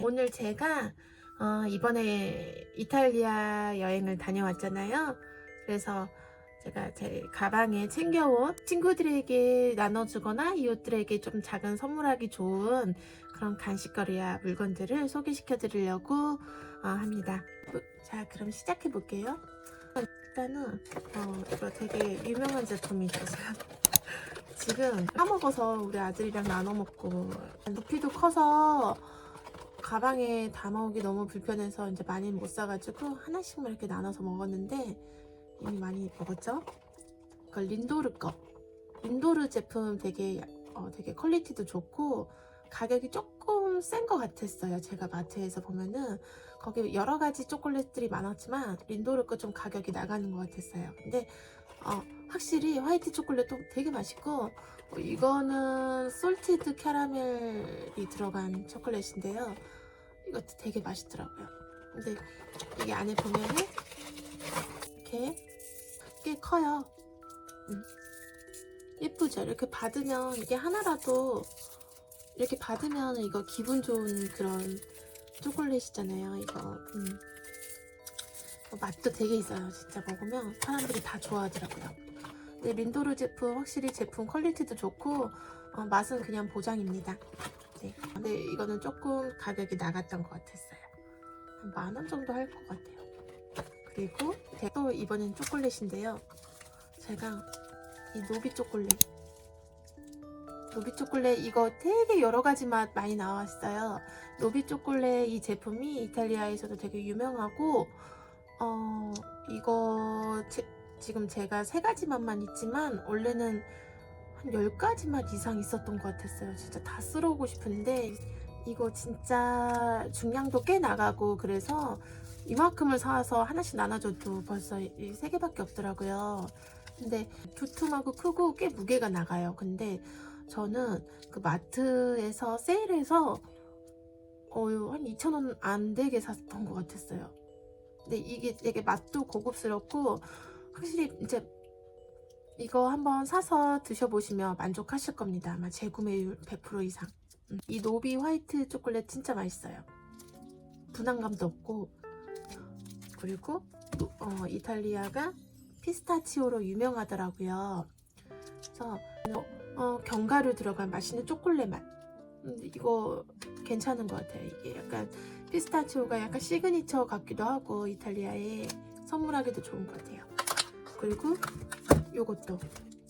오늘 제가 어, 이번에 이탈리아 여행을 다녀왔잖아요. 그래서 제가 제 가방에 챙겨온 친구들에게 나눠주거나 이웃들에게 좀 작은 선물하기 좋은 그런 간식거리야 물건들을 소개시켜 드리려고 어, 합니다. 어, 자, 그럼 시작해 볼게요. 일단은 어, 이거 되게 유명한 제품이 있어서요. 지금 까먹어서 우리 아들이랑 나눠 먹고 부피도 커서 가방에 담아오기 너무 불편해서 이제 많이 못 사가지고 하나씩만 이렇게 나눠서 먹었는데 이미 많이 먹었죠? 그 린도르 거 린도르 제품 되게 어, 되게 퀄리티도 좋고 가격이 조금 센 것 같았어요. 제가 마트에서 보면은 거기 여러 가지 초콜릿들이 많았지만 린도르 거 좀 가격이 나가는 것 같았어요. 근데 어, 확실히 화이트 초콜릿도 되게 맛있고 어, 이거는 솔티드 캐러멜이 들어간 초콜릿인데요. 이것도 되게 맛있더라고요. 근데 이게 안에 보면은 이렇게 꽤 커요. 음. 예쁘죠? 이렇게 받으면 이게 하나라도 이렇게 받으면 이거 기분 좋은 그런 초콜릿이잖아요. 이거 음. 어, 맛도 되게 있어요. 진짜 먹으면 사람들이 다 좋아하더라고요. 근데 린도르 제품 확실히 제품 퀄리티도 좋고 어, 맛은 그냥 보장입니다. 네. 근데 이거는 조금 가격이 나갔던 것 같았어요. 한 만 원 정도 할 것 같아요. 그리고 또 이번엔 초콜릿인데요. 제가 이 노비 초콜릿 노비 초콜릿 이거 되게 여러 가지 맛 많이 나왔어요. 노비 초콜릿 이 제품이 이탈리아에서도 되게 유명하고 어 이거 제- 지금 제가 세 가지 맛만 있지만 원래는 한 10가지 맛 이상 있었던 것 같았어요. 진짜 다 쓸어오고 싶은데 이거 진짜 중량도 꽤 나가고 그래서 이만큼을 사와서 하나씩 나눠줘도 벌써 이 세 개밖에 없더라고요. 근데 두툼하고 크고 꽤 무게가 나가요. 근데 저는 그 마트에서 세일해서 어유 한 2,000원 안 되게 샀던 것 같았어요. 근데 이게 되게 맛도 고급스럽고 확실히 이제 이거 한번 사서 드셔보시면 만족하실 겁니다. 아마 재구매율 100% 이상. 음, 이 노비 화이트 초콜릿 진짜 맛있어요. 분함감도 없고 그리고 또, 어, 이탈리아가 피스타치오로 유명하더라고요. 그래서 어, 견과류 들어간 맛있는 초콜릿 맛. 음, 이거 괜찮은 것 같아요. 이게 약간 피스타치오가 약간 시그니처 같기도 하고 이탈리아에 선물하기도 좋은 것 같아요. 그리고 요것도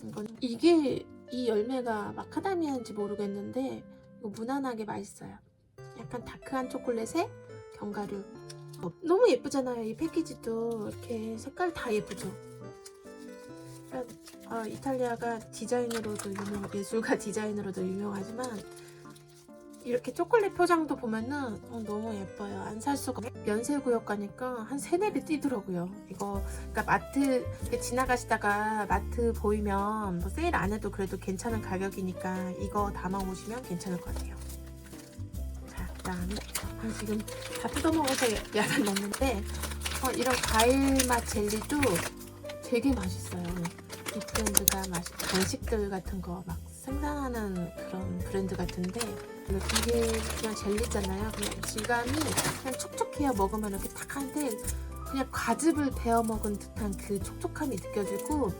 이건 이게 이 열매가 마카다미아인지 모르겠는데 이거 무난하게 맛있어요. 약간 다크한 초콜릿에 견과류. 어, 너무 예쁘잖아요. 이 패키지도 이렇게 색깔 다 예쁘죠. 아, 이탈리아가 디자인으로도 유명, 예술가 디자인으로도 유명하지만 이렇게 초콜릿 포장도 보면은 어, 너무 예뻐요. 안 살 수가 없- 연세구역 가니까 한 세네 배 뛰더라고요. 이거 그러니까 마트 지나가시다가 마트 보이면 뭐 세일 안 해도 그래도 괜찮은 가격이니까 이거 담아 오시면 괜찮을 것 같아요. 자, 그다음에 아, 지금 다 뜯어 먹어서 야단 먹는데 어, 이런 과일 맛 젤리도 되게 맛있어요. 이 브랜드가 맛 간식들 같은 거 막 생산하는 그런 브랜드 같은데 이게 그냥 젤리잖아요. 그냥 질감이 그냥 촉촉해요. 먹으면 이렇게 탁 한데 그냥 과즙을 베어 먹은 듯한 그 촉촉함이 느껴지고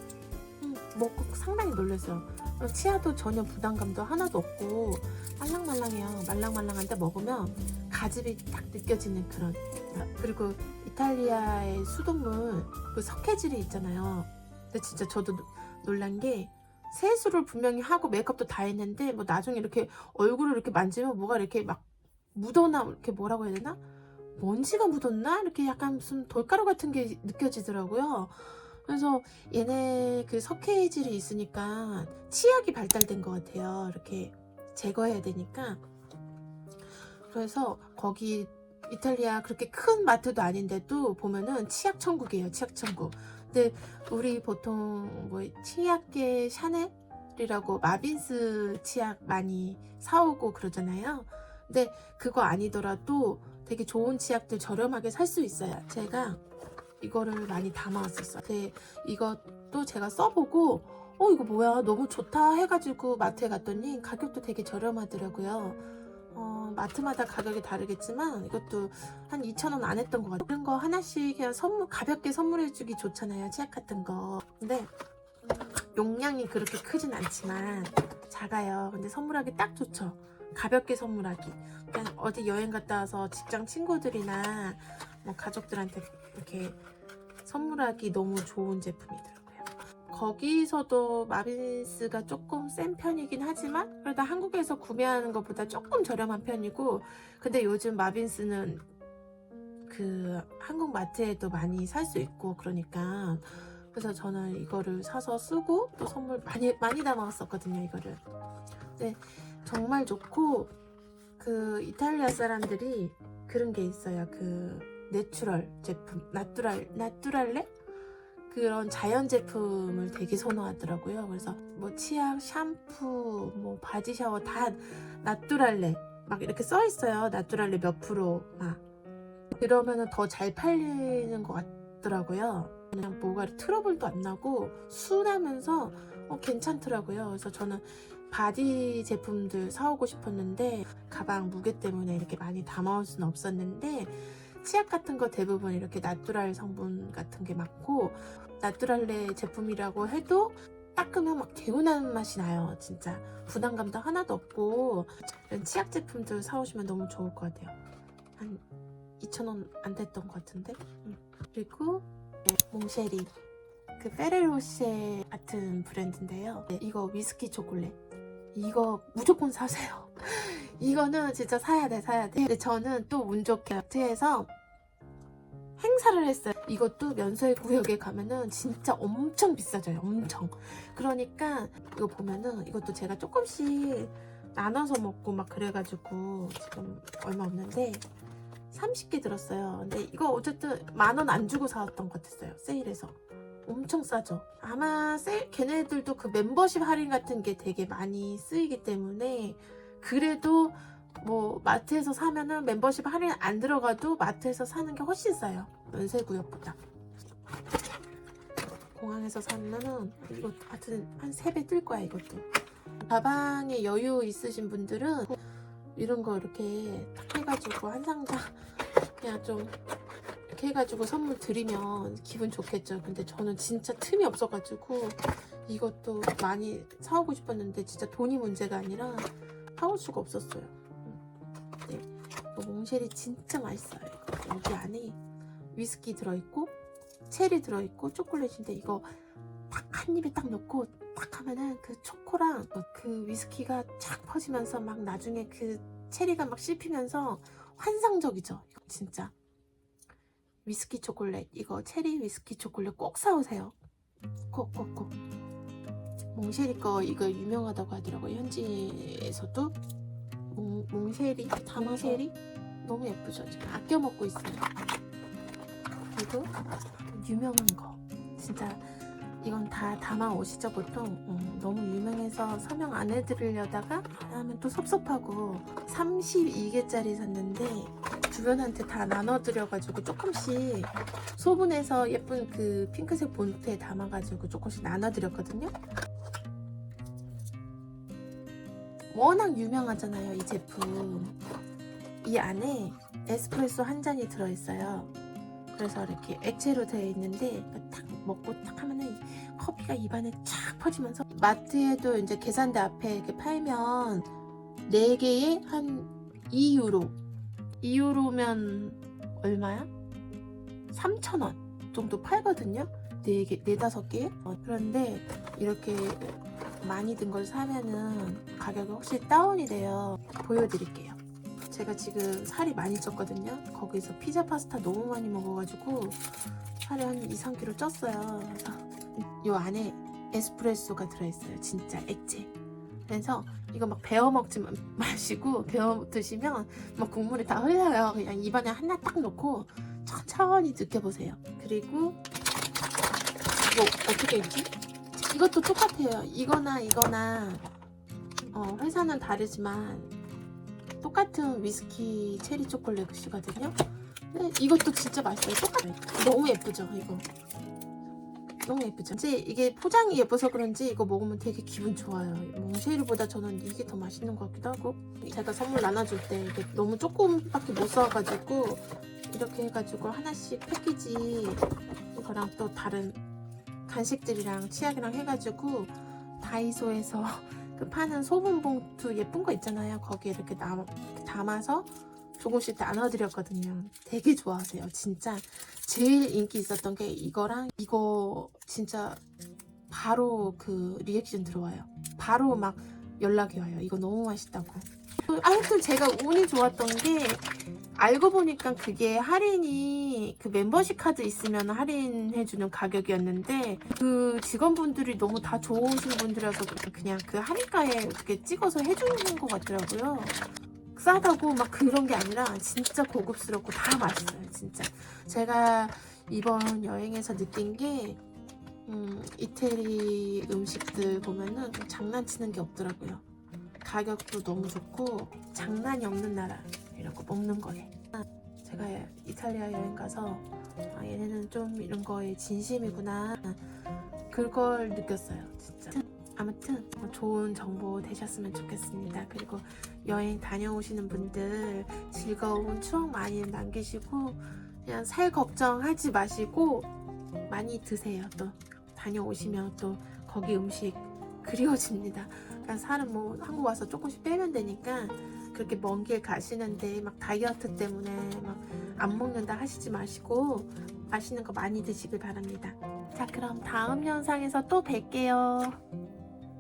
음, 먹고 상당히 놀랐어요. 어, 치아도 전혀 부담감도 하나도 없고 말랑말랑해요. 말랑말랑한데 먹으면 가즙이 딱 느껴지는 그런 맛. 그리고 이탈리아의 수돗물 그 석회질이 있잖아요. 근데 진짜 저도 노- 놀란 게 세수를 분명히 하고 메이크업도 다 했는데 뭐 나중에 이렇게 얼굴을 이렇게 만지면 뭐가 이렇게 막 묻어나 이렇게 뭐라고 해야 되나? 먼지가 묻었나? 이렇게 약간 무슨 돌가루 같은 게 느껴지더라고요. 그래서 얘네 그 석회질이 있으니까 치약이 발달된 것 같아요. 이렇게 제거해야 되니까. 그래서 거기 이탈리아 그렇게 큰 마트도 아닌데도 보면은 치약 천국이에요. 치약 천국. 근데 우리 보통 뭐 치약계 샤넬이라고 마빈스 치약 많이 사오고 그러잖아요. 근데 그거 아니더라도 되게 좋은 치약들 저렴하게 살 수 있어요. 제가 이거를 많이 담아왔었어요. 근데 이것도 제가 써보고 어 이거 뭐야 너무 좋다 해가지고 마트에 갔더니 가격도 되게 저렴하더라고요. 어, 마트마다 가격이 다르겠지만 이것도 한 2,000원 안 했던 것 같아요. 이런 거 하나씩 그냥 선물 가볍게 선물해주기 좋잖아요. 치약 같은 거. 근데 용량이 그렇게 크진 않지만 작아요. 근데 선물하기 딱 좋죠. 가볍게 선물하기. 그냥 어디 여행 갔다 와서 직장 친구들이나 뭐 가족들한테 이렇게 선물하기 너무 좋은 제품이더라고요. 거기서도 마빈스가 조금 센 편이긴 하지만 그래도 한국에서 구매하는 것보다 조금 저렴한 편이고 근데 요즘 마빈스는 그 한국 마트에도 많이 살 수 있고 그러니까 그래서 저는 이거를 사서 쓰고 또 선물 많이 많이 담아왔었거든요 이거를. 네 정말 좋고 그 이탈리아 사람들이 그런 게 있어요. 그 내추럴 제품 나뚜랄 나뚜랄레 그런 자연 제품을 되게 선호하더라고요. 그래서 뭐 치약, 샴푸, 뭐 바디 샤워 다 나뚜랄레 막 이렇게 써 있어요. 나뚜랄레 몇 프로 막 그러면은 더 잘 팔리는 것 같더라고요. 그냥 뭐가 트러블도 안 나고 순하면서 어, 괜찮더라고요. 그래서 저는 바디 제품들 사오고 싶었는데 가방 무게 때문에 이렇게 많이 담아올 수는 없었는데 치약 같은 거 대부분 이렇게 나뚜랄 성분 같은 게 많고 나뚜랄레 제품이라고 해도 닦으면 막 개운한 맛이 나요 진짜. 부담감도 하나도 없고 이런 치약 제품들 사오시면 너무 좋을 것 같아요. 한 2,000원 안 됐던 것 같은데? 음. 그리고 네, 몽쉐리. 그 페레로쉐 같은 브랜드인데요. 네, 이거 위스키 초콜릿. 이거 무조건 사세요. 이거는 진짜 사야 돼 사야 돼. 근데 저는 또 운 좋게 마트에서 행사를 했어요. 이것도 면세 구역에 가면은 진짜 엄청 비싸져요. 엄청. 그러니까 이거 보면은 이것도 제가 조금씩 나눠서 먹고 막 그래가지고 지금 얼마 없는데 30개 들었어요. 근데 이거 어쨌든 만 원 안 주고 사왔던 것 같았어요 세일해서. 엄청 싸죠. 아마 세일 걔네들도 그 멤버십 할인 같은 게 되게 많이 쓰이기 때문에 그래도 뭐 마트에서 사면은 멤버십 할인 안 들어가도 마트에서 사는 게 훨씬 싸요. 연세구역보다. 공항에서 사면은 이거 하여튼 한 3배 뜰 거야 이것도. 가방에 여유 있으신 분들은 이런 거 이렇게 탁 해가지고 한 상자 그냥 좀 이렇게 해가지고 선물 드리면 기분 좋겠죠. 근데 저는 진짜 틈이 없어가지고 이것도 많이 사오고 싶었는데 진짜 돈이 문제가 아니라 사올 수가 없었어요. 네, 이거 몽쉘이 진짜 맛있어요. 이거. 여기 안에 위스키 들어있고 체리 들어있고 초콜릿인데 이거 딱 한 입에 딱 넣고 딱 하면은 그 초코랑 그 위스키가 쫙 퍼지면서 막 나중에 그 체리가 막 씹히면서 환상적이죠. 이거 진짜 위스키 초콜릿 이거 체리 위스키 초콜릿 꼭 사오세요. 꼭꼭 꼭. 몽쉐리 거 이거 유명하다고 하더라고요 현지에서도 몽, 몽쉐리? 다마쉐리? 너무 예쁘죠 지금? 아껴 먹고 있어요. 그리고 유명한 거. 진짜 이건 다 담아 오시죠 보통? 음, 너무 유명해서 설명 안 해드리려다가 하면 또 섭섭하고 32개짜리 샀는데 주변한테 다 나눠드려가지고 조금씩 소분해서 예쁜 그 핑크색 본트에 담아가지고 조금씩 나눠드렸거든요 워낙 유명하잖아요, 이 제품. 이 안에 에스프레소 한 잔이 들어있어요. 그래서 이렇게 액체로 되어 있는데 탁 먹고 탁 하면은 이 커피가 입안에 쫙 퍼지면서 마트에도 이제 계산대 앞에 이렇게 팔면 4개에 한 2유로. 2유로면 얼마야? 3,000원 정도 팔거든요. 4개, 4, 5개. 어, 그런데 이렇게 많이 든 걸 사면은 가격이 확실히 다운이 돼요. 보여드릴게요. 제가 지금 살이 많이 쪘거든요. 거기서 피자 파스타 너무 많이 먹어가지고 살이 한 2, 3kg 쪘어요. 그래서 이 안에 에스프레소가 들어있어요. 진짜 액체. 그래서 이거 막 베어 먹지 마- 마시고 베어 드시면 막 국물이 다 흘려요. 그냥 입안에 하나 딱 넣고 천천히 느껴보세요. 그리고 이거 어떻게 있지? 이것도 똑같아요. 이거나 이거나 어, 회사는 다르지만 똑같은 위스키 체리 초콜릿이거든요. 근데 이것도 진짜 맛있어요. 똑같아요. 너무 예쁘죠, 이거. 너무 예쁘죠? 이제 이게 포장이 예뻐서 그런지 이거 먹으면 되게 기분 좋아요. 몽쉐이르보다 저는 이게 더 맛있는 것 같기도 하고 제가 선물 나눠줄 때 이게 너무 조금밖에 못 써가지고 이렇게 해가지고 하나씩 패키지 이거랑 또 다른 간식들이랑 치약이랑 해가지고 다이소에서 그 파는 소분 봉투 예쁜 거 있잖아요. 거기에 이렇게 남, 담아서 조금씩 나눠드렸거든요. 되게 좋아하세요. 진짜 제일 인기 있었던 게 이거랑 이거 진짜 바로 그 리액션 들어와요. 바로 막 연락이 와요. 이거 너무 맛있다고. 아무튼 제가 운이 좋았던 게 알고 보니까 그게 할인이 그 멤버십 카드 있으면 할인해주는 가격이었는데 그 직원분들이 너무 다 좋으신 분들이라서 그냥 그 할인가에 이렇게 찍어서 해주는 것 같더라고요. 싸다고 막 그런 게 아니라 진짜 고급스럽고 다 맛있어요, 진짜. 제가 이번 여행에서 느낀 게 음, 이태리 음식들 보면은 좀 장난치는 게 없더라고요. 가격도 너무 좋고 장난이 없는 나라 이런 거 먹는 거에. 제가 이탈리아 여행 가서 아, 얘네는 좀 이런 거에 진심이구나 그걸 느꼈어요, 진짜. 아무튼 뭐 좋은 정보 되셨으면 좋겠습니다. 그리고 여행 다녀오시는 분들 즐거운 추억 많이 남기시고 그냥 살 걱정하지 마시고 많이 드세요. 또 다녀오시면 또 거기 음식 그리워집니다. 그러니까 살은 뭐 한국 와서 조금씩 빼면 되니까 그렇게 먼 길 가시는데 막 다이어트 때문에 막 안 먹는다 하시지 마시고 맛있는 거 많이 드시길 바랍니다. 자 그럼 다음 영상에서 또 뵐게요.